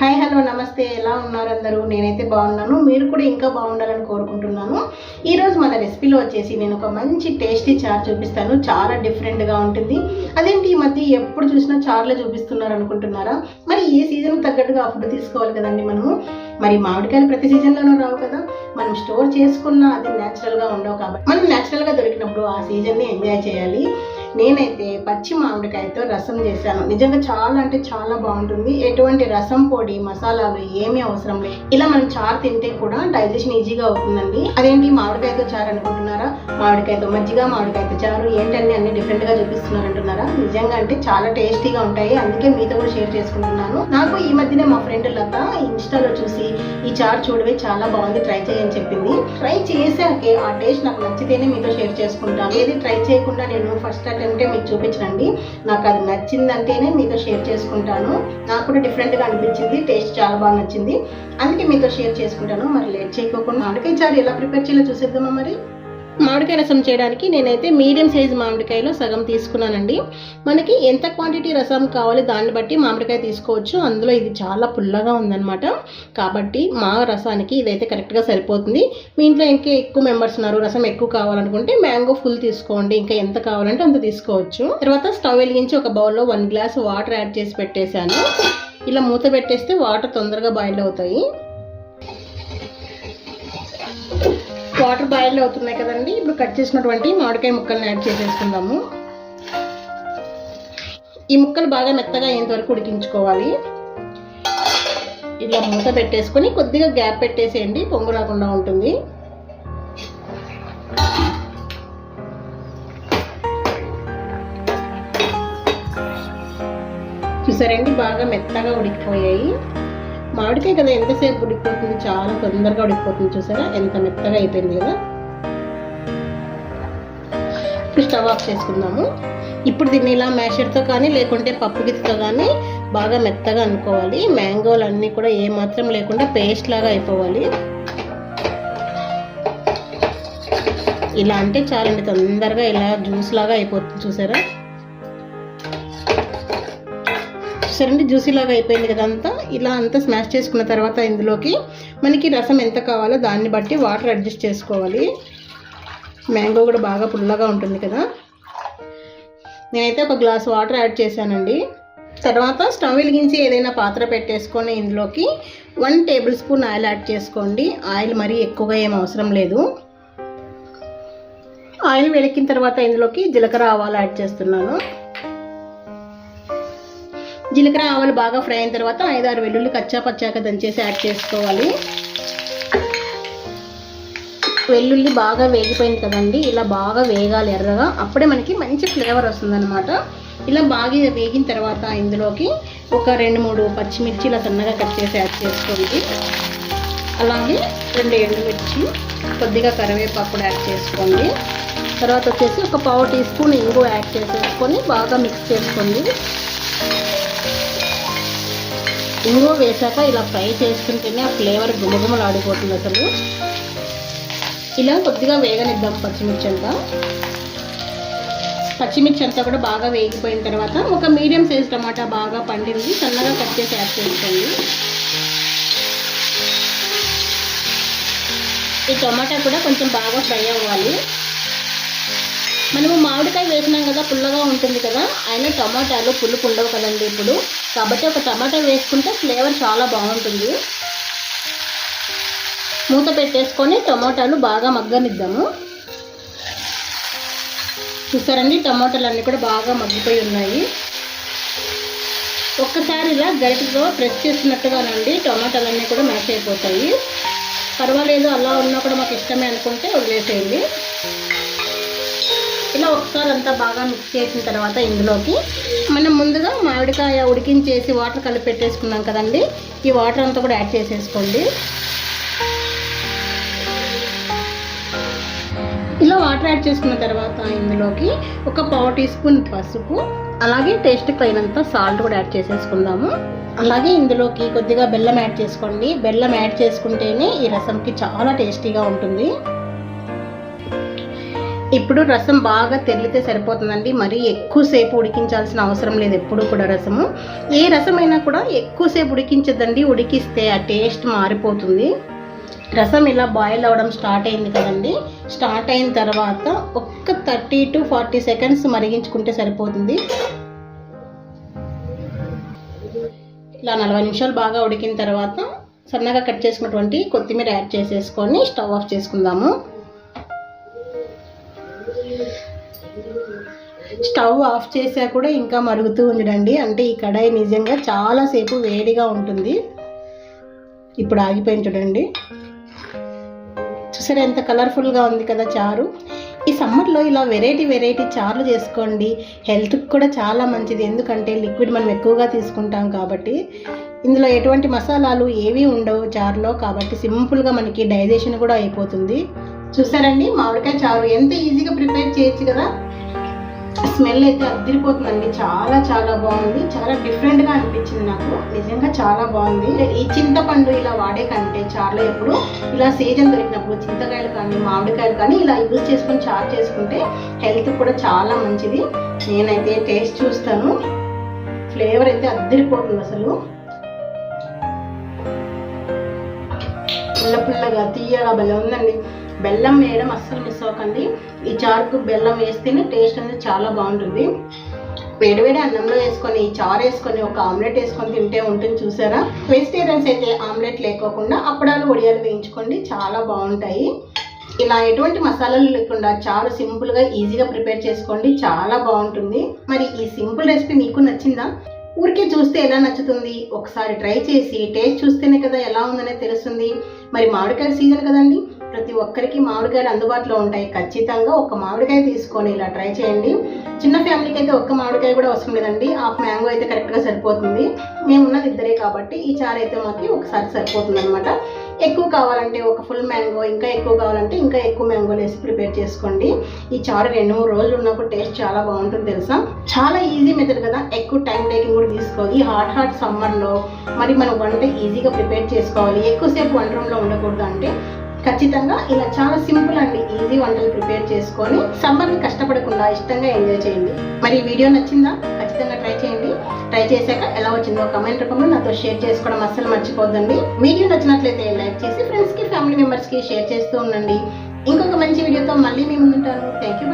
Hi hello నమస్తే. ఎలా ఉన్నారు అందరూ? నేనైతే బాగున్నాను. మీరు కూడా ఇంకా బాగుండాలని కోరుకుంటున్నాను. ఈరోజు మన రెసిపీలో వచ్చేసి నేను ఒక మంచి టేస్టీ చార్ చూపిస్తాను. చాలా డిఫరెంట్గా ఉంటుంది. అదేంటి? ఈ మధ్య ఎప్పుడు చూసినా చార్లే చూపిస్తున్నారు అనుకుంటున్నారా? మరి ఏ సీజన్ తగ్గట్టుగా ఫుడ్ తీసుకోవాలి కదండి మనము? మరి మామిడికాయలు ప్రతి సీజన్లోనూ రావు కదా? మనం స్టోర్ చేసుకున్న అది న్యాచురల్గా ఉండవు కాబట్టి. మనం న్యాచురల్గా దొరికినప్పుడు ఆ సీజన్ని ఎంజాయ్ చేయాలి. నేనైతే పచ్చి మామిడికాయతో రసం చేశాను. నిజంగా చాలా అంటే చాలా బాగుంటుంది. ఎటువంటి రసం పొడి మసాలాలు ఏమీ అవసరం లేదు ఇలా మనం చారు తింటే కూడా డైజెషన్ ఈజీగా అవుతుందండి. అదేంటి? మామిడికాయతో చారు అనుకుంటున్నారా? మామిడికాయతో మజ్జిగ మామిడికాయతో చారు ఏంటని అన్ని డిఫరెంట్గా చూపిస్తున్నారు అంటున్నారా నిజంగా అంటే చాలా టేస్టీగా ఉంటాయి. అందుకే మీతో కూడా షేర్ చేసుకుంటున్నాను. నాకు ఈ మధ్యనే మా ఫ్రెండ్ లత ఇన్స్టాలో చూసి ఈ చారు చూడవే చాలా బాగుంది ట్రై చేయని చెప్పింది. ట్రై చేశాకే ఆ టేస్ట్ నాకు నచ్చితేనే మీతో షేర్ చేసుకుంటాను. ఏది ట్రై చేయకుండా నేను ఫస్ట్ అటెంప్టే మీకు చూపించండి నాకు అది నచ్చిందంటేనే మీతో షేర్ చేసుకుంటాను. నాకు కూడా డిఫరెంట్గా అనిపించింది. టేస్ట్ చాలా బాగా నచ్చింది. అందుకే మీతో షేర్ చేసుకుంటాను. మరి లేట్ చేయకోకుండా మామిడికాయ ఎలా ప్రిపేర్ చేయాలో చూసేద్దామా మరి? మామిడికాయ రసం చేయడానికి నేనైతే మీడియం సైజ్ మామిడికాయలో సగం తీసుకున్నానండి. మనకి ఎంత క్వాంటిటీ రసం కావాలి దాన్ని బట్టి మామిడికాయ తీసుకోవచ్చు. అందులో ఇది చాలా పుల్లగా ఉందన్నమాట. కాబట్టి మా రసానికి ఇదైతే కరెక్ట్గా సరిపోతుంది. మీ ఇంట్లో ఇంకా ఎక్కువ మెంబర్స్ ఉన్నారు రసం ఎక్కువ కావాలనుకుంటే మ్యాంగో ఫుల్ తీసుకోండి. ఇంకా ఎంత కావాలంటే అంత తీసుకోవచ్చు. తర్వాత స్టవ్ వెలిగించి ఒక బౌల్లో వన్ గ్లాస్ వాటర్ యాడ్ చేసి పెట్టేశాను. ఇలా మూత పెట్టేస్తే వాటర్ తొందరగా బాయిల్ అవుతాయి. వాటర్ బాయిల్ అవుతున్నాయి కదండి. ఇప్పుడు కట్ చేసినటువంటి మామిడికాయ ముక్కల్ని యాడ్ చేసేసుకుందాము. ఈ ముక్కలు బాగా మెత్తగా అయ్యేంత వరకు ఉడికించుకోవాలి. ఇలా మూత పెట్టేసుకొని కొద్దిగా గ్యాప్ పెట్టేసేయండి. పొంగు రాకుండా ఉంటుంది. చూసారండి? బాగా మెత్తగా ఉడికిపోయాయి. మామిడికాయ కదా ఎంతసేపు ఉడికిపోతుంది? చాలా తొందరగా ఉడికిపోతుంది చూసారా? ఎంత మెత్తగా అయిపోయింది కదా? ఇప్పుడు స్టవ్ ఆఫ్ చేసుకుందాము. ఇప్పుడు దీన్ని ఇలా మ్యాషర్తో కానీ లేకుంటే పప్పు గిత్తితో కానీ బాగా మెత్తగా అనుకోవాలి. మ్యాంగోలు అన్నీ కూడా ఏమాత్రం లేకుండా పేస్ట్ లాగా అయిపోవాలి. ఇలా అంటే చాలండి తొందరగా ఇలా జ్యూస్ లాగా అయిపోతుంది చూసారా? చూడండి జ్యూసీ లాగా అయిపోయింది కదా అంతా. ఇలా అంతా స్మాష్ చేసుకున్న తర్వాత ఇందులోకి మనకి రసం ఎంత కావాలో దాన్ని బట్టి వాటర్ అడ్జస్ట్ చేసుకోవాలి. మ్యాంగో కూడా బాగా పుల్లగా ఉంటుంది కదా. నేనైతే ఒక గ్లాస్ వాటర్ యాడ్ చేశానండి. తర్వాత స్టవ్ వెలిగించి ఏదైనా పాత్ర పెట్టేసుకొని ఇందులోకి one tablespoon oil add చేసుకోండి. ఆయిల్ మరీ ఎక్కువగా ఏం అవసరం లేదు. ఆయిల్ వెలికిన తర్వాత ఇందులోకి జీలకర్ర ఆవాలు యాడ్ చేస్తున్నాను. జీలకర్ర ఆవాలు బాగా ఫ్రై అయిన తర్వాత ఐదారు వెల్లుల్లి కచ్చా పచ్చాక దంచేసి యాడ్ చేసుకోవాలి. వెల్లుల్లి బాగా వేగిపోయింది కదండి ఇలా బాగా వేగాలి ఎర్రగా. అప్పుడే మనకి మంచి ఫ్లేవర్ వస్తుందన్నమాట. ఇలా బాగా వేగిన తర్వాత ఇందులోకి ఒక రెండు మూడు పచ్చిమిర్చి ఇలా సన్నగా కట్ చేసి యాడ్ చేసుకోండి. అలాగే రెండు ఎండుమిర్చి కొద్దిగా కరివేపాకు కూడా యాడ్ చేసుకోండి. తర్వాత వచ్చేసి ఒక పావు టీ స్పూన్ ఇంగు యాడ్ చేసేసుకొని బాగా మిక్స్ చేసుకోండి. ఇంగు వేశాక ఇలా ఫ్రై చేసుకుంటేనే ఆ ఫ్లేవర్ గుమగుమలు ఆడిపోతుంది అసలు. ఇలా కొద్దిగా వేగనిద్దాం పచ్చిమిర్చి అంతా పచ్చిమిర్చి అంతా కూడా బాగా వేగిపోయిన తర్వాత ఒక మీడియం సైజ్ టమాటా బాగా పండింది సన్నగా కట్ చేసి యాడ్ చేసుకోండి. ఈ టమాటా కూడా కొంచెం బాగా ఫ్రై అవ్వాలి. మనము మామిడికాయ వేసినాం కదా పుల్లగా ఉంటుంది కదా అయినా టమాటాలు పులుపు ఉండవు కదండి ఇప్పుడు. కాబట్టి ఒక టమాటా వేసుకుంటే ఫ్లేవర్ చాలా బాగుంటుంది. మూత పెట్టేసుకొని టమాటాలు బాగా మగ్గనిద్దాము. చూసారండి టమాటాలు అన్నీ కూడా బాగా మగ్గిపోయి ఉన్నాయి. ఒక్కసారి ఇలా గరిటతో ప్రెస్ చేసినట్టుగానండి టమాటాలన్నీ కూడా మ్యాష్ అయిపోతాయి. పర్వాలేదు అలా ఉన్నా కూడా మాకు ఇష్టమే అనుకుంటే వదిలేసేయండి. ఇలా ఒకసారి అంతా బాగా మిక్స్ చేసిన తర్వాత ఇందులోకి మనం ముందుగా మామిడికాయ ఉడికించేసి వాటర్ కలిపి పెట్టేసుకున్నాం కదండి. ఈ వాటర్ అంతా కూడా యాడ్ చేసేసుకోండి. ఇలా వాటర్ యాడ్ చేసుకున్న తర్వాత ఇందులోకి ఒక పావు టీ స్పూన్ పసుపు అలాగే టేస్ట్ పైనంత సాల్ట్ కూడా యాడ్ చేసేసుకుందాము. అలాగే ఇందులోకి కొద్దిగా బెల్లం యాడ్ చేసుకోండి. బెల్లం యాడ్ చేసుకుంటేనే ఈ రసంకి చాలా టేస్టీగా ఉంటుంది. ఇప్పుడు రసం బాగా తెరిలితే సరిపోతుందండి. మరీ ఎక్కువసేపు ఉడికించాల్సిన అవసరం లేదు ఎప్పుడు కూడా రసము. ఏ రసమైనా కూడా ఎక్కువసేపు ఉడికించదండి ఉడికిస్తే ఆ టేస్ట్ మారిపోతుంది. రసం ఇలా బాయిల్ అవ్వడం స్టార్ట్ అయింది కదండి. స్టార్ట్ అయిన తర్వాత ఒక్క థర్టీ టు ఫార్టీ సెకండ్స్ మరిగించుకుంటే సరిపోతుంది. ఇలా నలభై నిమిషాలు బాగా ఉడికిన తర్వాత సన్నగా కట్ చేసుకున్నటువంటి కొత్తిమీర యాడ్ చేసేసుకొని స్టవ్ ఆఫ్ చేసుకుందాము. స్టవ్ ఆఫ్ చేసా కూడా ఇంకా మరుగుతూ ఉండడండి. అంటే ఈ కడాయి నిజంగా చాలాసేపు వేడిగా ఉంటుంది. ఇప్పుడు ఆగిపోయింది చూడండి. చూసారా ఎంత కలర్ఫుల్గా ఉంది కదా చారు? ఈ సమ్మర్లో ఇలా వెరైటీ వెరైటీ చారులు చేసుకోండి. హెల్త్కి కూడా చాలా మంచిది. ఎందుకంటే లిక్విడ్ మనం ఎక్కువగా తీసుకుంటాం కాబట్టి. ఇందులో ఎటువంటి మసాలాలు ఏవి ఉండవు చారులో కాబట్టి సింపుల్గా మనకి డైజెషన్ కూడా అయిపోతుంది. చూసారండి? మామిడికాయ చారు ఎంత ఈజీగా ప్రిపేర్ చేయొచ్చు కదా? స్మెల్ అయితే అద్దరిపోతుందండి చాలా చాలా బాగుంది. చాలా డిఫరెంట్గా అనిపించింది నాకు. నిజంగా చాలా బాగుంది. ఈ చింతపండు ఇలా వాడే కంటే చాలా ఎప్పుడు ఇలా సీజన్ దొరికినప్పుడు చింతకాయలు కానీ మామిడికాయలు కానీ ఇలా యూజ్ చేసుకొని చారు చేసుకుంటే హెల్త్ కూడా చాలా మంచిది. నేనైతే టేస్ట్ చూస్తాను. ఫ్లేవర్ అయితే అద్దరిపోతుంది అసలు. పుల్ల పుల్లగా తీయగా భలే ఉందండి. బెల్లం వేయడం అస్సలు మిస్ అవ్వకండి. ఈ చారుకు బెల్లం వేస్తేనే టేస్ట్ అనేది చాలా బాగుంటుంది. వేడివేడి అన్నంలో వేసుకొని ఈ చారు వేసుకొని ఒక ఆమ్లెట్ వేసుకొని తింటే ఉంటుంది చూసారా? వెజిటేరియన్స్ అయితే ఆమ్లెట్ లేకోకుండా అప్పడాలు వడియాలు వేయించుకోండి చాలా బాగుంటాయి. ఇలా ఎటువంటి మసాలాలు లేకుండా చారు సింపుల్గా ఈజీగా ప్రిపేర్ చేసుకోండి చాలా బాగుంటుంది. మరి ఈ సింపుల్ రెసిపీ మీకు నచ్చిందా? ఊరికే చూస్తే ఎలా నచ్చుతుంది? ఒకసారి ట్రై చేసి టేస్ట్ చూస్తేనే కదా ఎలా ఉందనే తెలుస్తుంది. మరి మామిడికాయ సీజన్ కదండి. ప్రతి ఒక్కరికి మామిడికాయలు అందుబాటులో ఉంటాయి. ఖచ్చితంగా ఒక మామిడికాయ తీసుకొని ఇలా ట్రై చేయండి. చిన్న ఫ్యామిలీకి అయితే ఒక్క మామిడికాయ కూడా అవసరం లేదండి. హాఫ్ మ్యాంగో అయితే కరెక్ట్గా సరిపోతుంది. మేము ఉన్నది ఇద్దరే కాబట్టి ఈ చారు అయితే మాకు ఒకసారి సరిపోతుంది అనమాట ఎక్కువ కావాలంటే ఒక ఫుల్ మ్యాంగో ఇంకా ఎక్కువ కావాలంటే ఇంకా ఎక్కువ మ్యాంగోలు వేసి ప్రిపేర్ చేసుకోండి. ఈ చారు రెండు మూడు రోజులు ఉన్నప్పుడు టేస్ట్ చాలా బాగుంటుంది తెలుసా? చాలా ఈజీ మెథడ్ కదా. ఎక్కువ టైం టేకింగ్ కూడా తీసుకోవాలి. ఈ హాట్ హాట్ సమ్మర్లో మరి మనం వంట ఈజీగా ప్రిపేర్ చేసుకోవాలి. ఎక్కువసేపు వంట రూమ్లో ఉండకూడదు అంటే ఖచ్చితంగా ఇలా చాలా సింపుల్ అండి ఈజీ వంటలు ప్రిపేర్ చేసుకొని సమ్మర్ని కష్టపడకుండా ఇష్టంగా ఎంజాయ్ చేయండి. మరి ఈ వీడియో నచ్చిందా? ఖచ్చితంగా ట్రై చేయండి. ట్రై చేశాక ఎలా వచ్చిందో కమెంట్ రూపంలో నాతో షేర్ చేసుకోవడం అస్సలు మర్చిపోద్దండి వీడియో నచ్చినట్లయితే లైక్ చేసి ఫ్రెండ్స్కి ఫ్యామిలీ మెంబర్స్కి షేర్ చేస్తూ ఉండండి. ఇంకొక మంచి వీడియోతో మళ్ళీ మీ ముందుంటాను. Thank you